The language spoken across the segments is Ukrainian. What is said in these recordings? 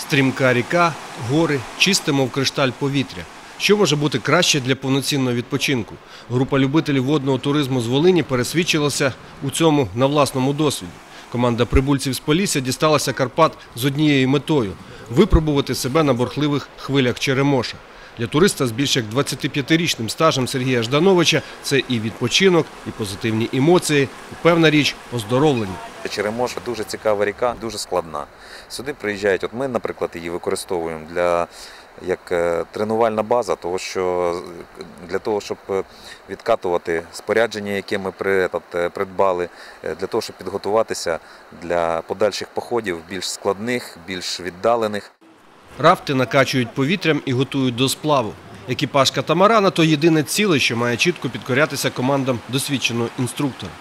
Стрімка ріка, гори, чисте, мов кришталь повітря. Що може бути краще для повноцінного відпочинку? Група любителів водного туризму з Волині пересвідчилася у цьому на власному досвіді. Команда прибульців з Полісся дісталася Карпат з однією метою випробувати себе на борхливих хвилях Черемоша. Для туриста з більш як 25-річним стажем Сергія Ждановича це і відпочинок, і позитивні емоції, і певна річ оздоровлення. Черемош дуже цікава ріка, дуже складна. Сюди приїжджають. От ми, наприклад, її використовуємо для як е, тренувальна база, того що для того, щоб е, відкатувати спорядження, яке ми е, придбали, для того, щоб підготуватися для подальших походів більш складних, більш віддалених. Рафти накачують повітрям і готують до сплаву. Екіпаж катамарана то єдине ціле, що має чітко підкорятися командам досвідченого інструктора.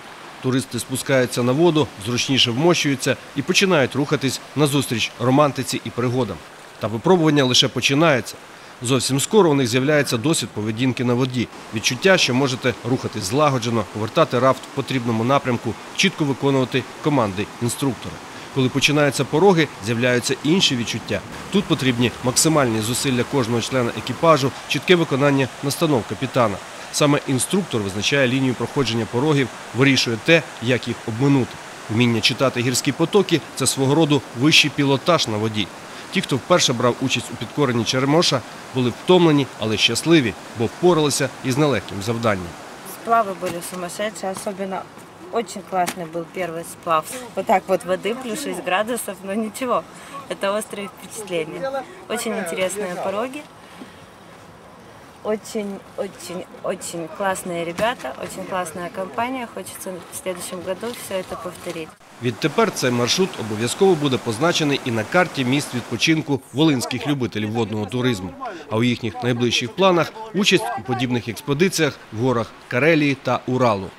Туристи спускаються на воду, зручніше вмощуються і починають рухатись назустріч романтиці і пригодам. Та випробування лише починаються. Зовсім скоро у них з'являється досвід поведінки на воді, відчуття, що можете рухатись злагоджено, повертати рафт в потрібному напрямку, чітко виконувати команди інструктора. Коли починаються пороги, з'являються інші відчуття. Тут потрібні максимальні зусилля кожного члена екіпажу, чітке виконання настанов капітана. Саме інструктор визначає лінію проходження порогів, вирішує те, як їх обминути. Вміння читати гірські потоки це свого роду вищий пілотаж на воді. Ті, хто вперше брав участь у підкоренні Черемоша, були втомлені, але щасливі, бо впоралися із нелегким завданням. Сплавы были сумасшедшие, особенно очень классный был первый сплав. Вот так вот воды, плюс 6 градусов, но ничего, это острые впечатления. Очень интересные пороги, очень, очень, очень классные ребята, очень классная компанія. Хочеться в следующем году все это повторить. Відтепер цей маршрут обов'язково буде позначений і на карті місць відпочинку волинських любителів водного туризму. А у їхніх найближчих планах участь у подібних експедиціях в горах Карелії та Уралу.